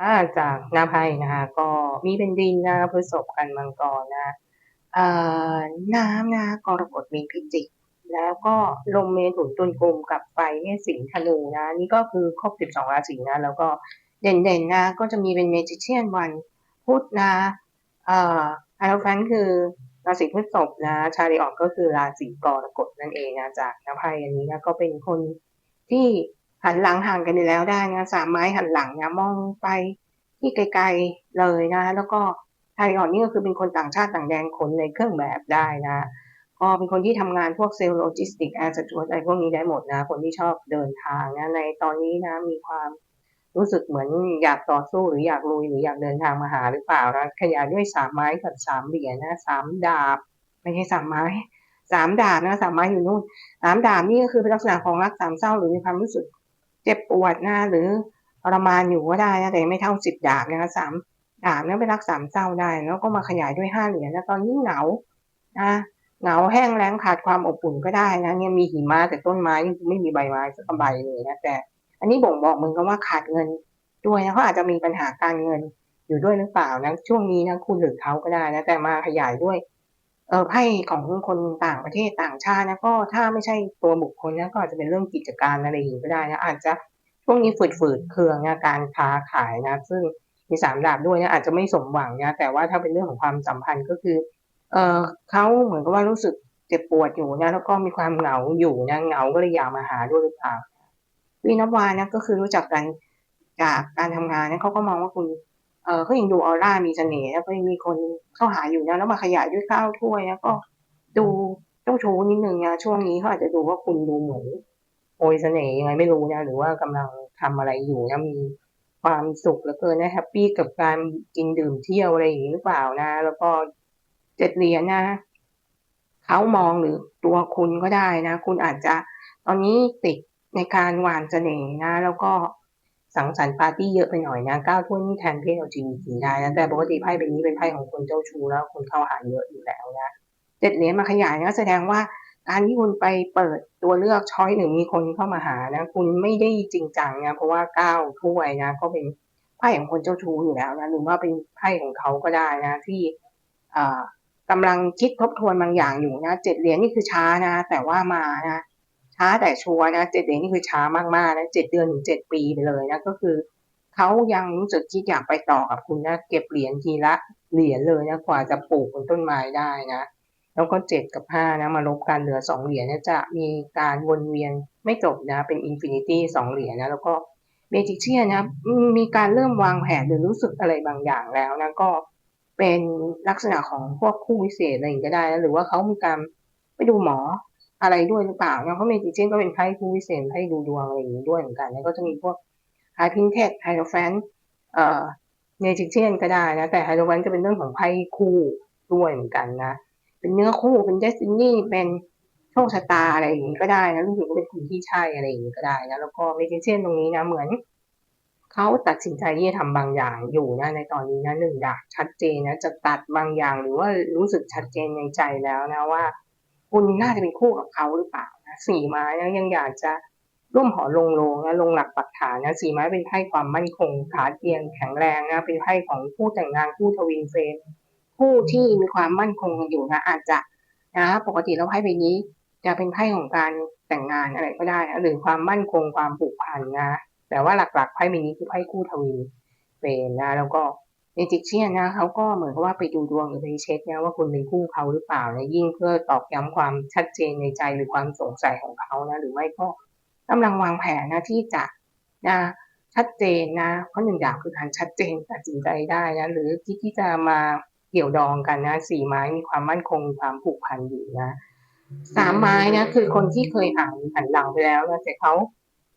อาจากหน้าไพ่นะคะก็มีเป็นดินนะคะพฤษภกันมังกรนะเอ่อน้ำนะคะกรกฎมีนพิจิกแล้วก็ลมเมถุนตุลกลมกับไฟเมษสิงธนูนะนี่ก็คือครบ 12 ราศีนะแล้วก็เด่นๆนะก็จะมีเป็นเมจิเชียนวันพุธนะเอ่ออโรฟันคือราศีพฤษภนะ ชาริออกก็คือราศีกรกฎนั่นเองนะจากน้าไพอันนี้นะก็เป็นคนที่ หันหลังห่างกันอยู่แล้วได้นะสามไม้หันหลังนะมองไปที่ไกลๆเลยนะ แล้วก็ไทยอ่อนนี่ก็คือเป็นคนต่างชาติต่างแดนคนในเครื่องแบบได้นะก็เป็นคนที่ทำงานพวกเซลล์โลจิสติกแอร์สจวตอะไรพวกนี้ได้หมดนะ คนที่ชอบเดินทางนะในตอนนี้นะมีความรู้สึกเหมือนอยากต่อสู้หรืออยากลุยหรืออยากเดินทางมาหาหรือเปล่านะขยายด้วยสามไม้กับสามเหรียญนะสามดาบ ไม่ใช่สามไม้สามดาบนะสามไม้อยู่นู่นสามดาบนี่ก็คือเป็นลักษณะของรักสามเศร้าหรือมีความรู้สึก เจ็บปวดนะหรือทรมานอยู่ก็ได้นะแต่ไม่เท่าสิบดาบนะคะสามดาบนั้นเป็นรักสามเศร้าได้ แล้วก็มาขยายด้วยห้าเหรียญนะตอนนี้เหงานะเหงาแห้งแล้งขาดความอบอุ่นก็ได้นะเนี่ยมีหิมะแต่ต้นไม้ไม่มีใบไม้สักใบเลยนะแต่ อันนี้บ่งบอกมือนกับว่าขาดเงินด้วยนะเขาอาจจะมีปัญหาการเงินอยู่ด้วยหรือเปล่านะช่วงนี้นะคุณหรือเขาก็ได้นะแต่มาขยายด้วย เออไพ่ของคนต่างประเทศต่างชาตินะก็ถ้าไม่ใช่ตัวบุคคลนะก็อาจจะเป็นเรื่องกิจการอะไรอย่างนี้ก็ได้นะอาจจะช่วงนี้ฝืดๆเคืองนะการค้าขายนะ ซึ่งมีสามดาบด้วยนะอาจจะไม่สมหวังนะแต่ว่าถ้าเป็นเรื่องของความสัมพันธ์ก็คือเออเขาเหมือนกับว่ารู้สึกเจ็บปวดอยู่นะแล้วก็มีความเหงาอยู่นะเหงาก็เลยอยากมาหาด้วยหรือเปล่าวินวานะก็คือรู้จักกันจากการทำงานนะเขาก็มองว่าคุณ เออเขายังดูออร่ามีเสน่ห์แล้วก็ยังมีคนเข้าหาอยู่นะแล้วมาขยายด้วยข้าวถ้วยแล้วก็ดูเจ้าชู้นิดนึงนะช่วงนี้เขาอาจจะดูว่าคุณดูเหมือนโอยเสน่ห์ยังไงไม่รู้นะหรือว่ากำลังทำอะไรอยู่นะมีความสุขแล้วเกินนะแฮปปี้กับการกินดื่มเที่ยวอะไรอย่างนี้หรือเปล่านะ แล้วก็เจ็ดเหรียญนะเขามองหรือตัวคุณก็ได้นะ คุณอาจจะตอนนี้ติดในการหวานเสน่ห์นะ แล้วก็ สังสรรค์ปาร์ตี้เยอะไปหน่อยนะก้าวถ้วยนี่แทนเพศ LGBT ได้นะแต่ปกติไพ่ใบนี้เป็นไพ่ของคนเจ้าชู้แล้วคนเข้าหาเยอะอยู่แล้วนะเจ็ดเหรียญมาขยายนะแสดงว่าการที่คุณไปเปิดตัวเลือกช้อยหนึ่งมีคนเข้ามาหานะ คุณไม่ได้จริงจังนะเพราะว่าก้าวถ้วยนะ ก็เป็นไพ่ของคนเจ้าชู้อยู่แล้วนะหรือว่าเป็นไพ่ของเขาก็ได้นะ ที่อ่ากำลังคิดทบทวนบางอย่างอยู่นะเจ็ดเหรียญนี่คือช้านะ แต่ว่ามานะ ช้าแต่ชัวนะเจ็ดเหรียญนี่คือช้ามากๆนะเจ็ดเดือนถึงเจ็ดปีไปเลยนะก็คือเขายังรู้สึกคิดอยากไปต่อกับคุณนะเก็บเหรียญทีละเหรียญเลยนะกว่าจะปลูกบนต้นไม้ได้นะแล้วก็เจ็ดกับห้านะมาลบกันเหลือสองเหรียญนะจะมีการวนเวียนไม่จบนะเป็นอินฟินิตี้สองเหรียญนะแล้วก็เมจิเชียนะมีการเริ่มวางแผนหรือรู้สึกอะไรบางอย่างแล้วนะก็เป็นลักษณะของพวกคู่วิเศษอะไรอย่างก็ได้นะหรือว่าเขามีการไปดูหมอ อะไรด้วยหรือเปล่านะเพราเมจิเชนก็เป็นไพ่คู่วิเศษไพ่ดูดวงอะไรอย่างนี้ด้วยเหมือนกันนะก็จะมีพวกไฮพินเทสไฮโดรแฟนเอ่อเมจิเชนก็ได้นะ แต่ไฮโดรแฟนจะเป็นเรื่องของไพ่คู่ด้วยเหมือนกันนะ เป็นเนื้อคู่เป็นเดสตินีเป็นโชคชะตาอะไรอย่างนี้ก็ได้นะรู้สึกว่าเป็นคนที่ใช่อะไรอย่างนี้ก็ได้นะแล้วก็เมจิเชนตรงนี้นะเหมือนเขาตัดสินใจที่จะทำบางอย่างอยู่นะในตอนนี้นะหนึ่งดาบชัดเจนนะจะตัดบางอย่างหรือว่ารู้สึกชัดเจนในใจแล้วนะว่า คุณน่าจะเป็นคู่กับเขาหรือเปล่านะสี่ไม้นะยังอยากจะร่วมหอลงโลงนะลงหลักปักฐานนะสี่ไม้เป็นไพ่ความมั่นคงขาเตียงแข็งแรงนะเป็นไพ่ของผู้แต่งงานคู่ทวินเฟนผู้ที่มีความมั่นคงอยู่นะอาจจะนะปกติเราไพ่ใบนี้ จะเป็นไพ่ของการแต่งงานอะไรก็ได้นะหรือความมั่นคงความผูกพันนะแต่ว่าหลักๆไพ่ใบนี้คือไพ่คู่ทวีเฟนนะแล้วก็ เมจิเชียนนะเขาก็เหมือนกับว่าไปดูดวงหรือไปเช็คนะว่าคุณเป็นคู่เขาหรือเปล่านะยิ่งเพื่อตอกย้ำความชัดเจนในใจหรือความสงสัยของเขานะหรือไม่ก็กำลังวางแผนนะที่จะนะชัดเจนนะเพราะหนึ่งอย่างคือการชัดเจนตัดสินใจได้นะหรือที่ที่จะมาเกี่ยวดองกันนะสี่ไม้มีความมั่นคงความผูกพันอยู่นะสามไม้นะคือคนที่เคยหันหันหลังไปแล้วนะแต่เขา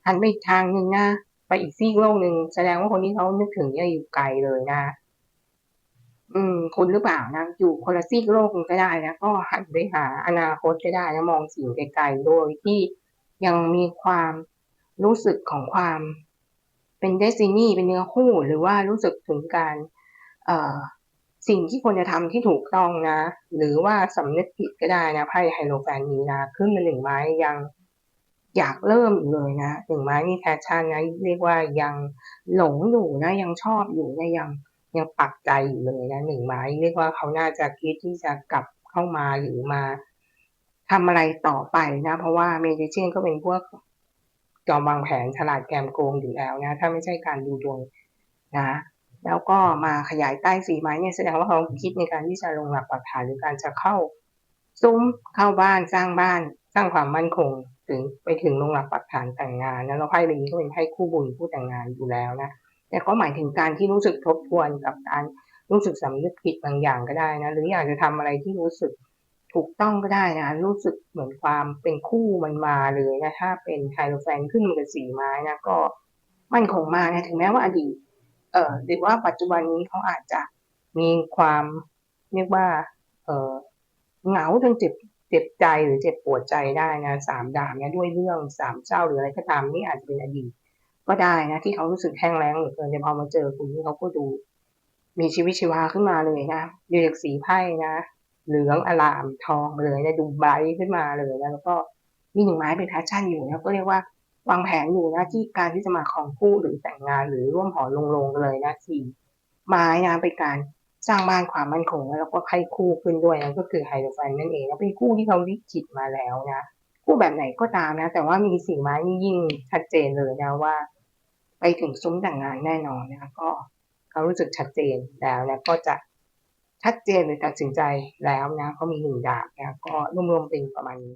หันไปอีกทางหนึ่งนะไปอีกซีกโลกหนึ่งแสดงว่าคนที่เขานึกถึงเนี่ยอยู่ไกลเลยนะ อืมคุณหรือเปล่านะอยู่คนละซีกโลกก็ได้นะก็หันไปหาอนาคตก็ได้นะมองสิ่งไกลๆโดยที่ยังมีความรู้สึกของความเป็นเดซินี่เป็นเนื้อคู่ หรือว่ารู้สึกถึงการเอ่อสิ่งที่ควรจะทำที่ถูกต้องนะ หรือว่าสำนึกผิดก็ได้นะไพ่ไฮโลแฟนนี้นะขึ้นมาหนึ่งไม้ยังอยากเริ่มอยู่เลยนะหนึ่งไม้นี่แพชชั่นนะเรียกว่ายังหลงอยู่นะยังชอบอยู่นะยัง ยังปักใจอยู่เลยนะหนึ่งไม้เรียกว่าเขาน่าจะคิดที่จะกลับเข้ามาหรือมาทำอะไรต่อไปนะ เพราะว่าเมจิเชียนก็เป็นพวกจอมวางแผนฉลาดแกมโกงอยู่แล้วนะ ถ้าไม่ใช่การดูดวงนะ แล้วก็มาขยายใต้สีไม้เนี่ยแสดงว่าเขาคิดในการที่จะลงหลักปักฐานหรือการจะเข้า ซุ้มเข้าบ้านสร้างบ้าน สร้างความมั่นคง ถึงไปถึงลงหลักปักฐานแต่งงานนะแล้วไพ่ใบนี้ก็เป็นไพ่คู่บุญคู่แต่งงานอยู่แล้วนะ แต่ก็หมายถึงการที่รู้สึกทบทวนกับการรู้สึกสำนึกผิดบางอย่างก็ได้นะ หรืออยากจะทำอะไรที่รู้สึกถูกต้องก็ได้นะ รู้สึกเหมือนความเป็นคู่มันมาเลยนะ ถ้าเป็นไฮโลแฟนขึ้นมากับสีไม้นะ ก็มั่นคงมากนะ ถึงแม้ว่าอดีต เอ่อหรือว่าปัจจุบันนี้เขาอาจจะมีความเรียกว่า เอ่อเหงาจนเจ็บเจ็บใจหรือเจ็บปวดใจได้นะสามดาบเนี่ยด้วยเรื่องสามเจ้าหรืออะไรก็ตามนี่อาจจะเป็นอดีต ก็ได้นะที่เขารู้สึกแห้งแล้งเหลือเกินแต่พอมาเจอคุณนี่เขาก็ดู มีชีวิตชีวาขึ้นมาเลยนะดูจากสีไพ่นะเหลืองอลามทองเลยนะดูไบขึ้นมาเลยนะแล้วก็มีหนึ่งไม้เป็นแพชชั่นอยู่นะก็เรียกว่าวางแผนอยู่นะที่การที่จะมาของคู่หรือแต่งงานหรือร่วมหอลงลงเลยนะสี่ไม้นะเป็นการสร้างบ้านความมั่นคงแล้วก็ให้คู่ขึ้นด้วยนะก็คือไฮโดรแฟนนั่นเองแล้วเป็นคู่ที่เขาลิขิตมาแล้วนะ คู่แบบไหนก็ตามนะ แต่ว่ามีสีไม้นี่ยิ่งชัดเจนเลยนะว่า ไปถึงซุ้มแต่งงานแน่นอนนะก็เขารู้สึกชัดเจนแล้วนะก็จะชัดเจนหรือตัดสินใจแล้วนะเขามีหนึ่งดาบนะก็รวมๆเป็นประมาณนี้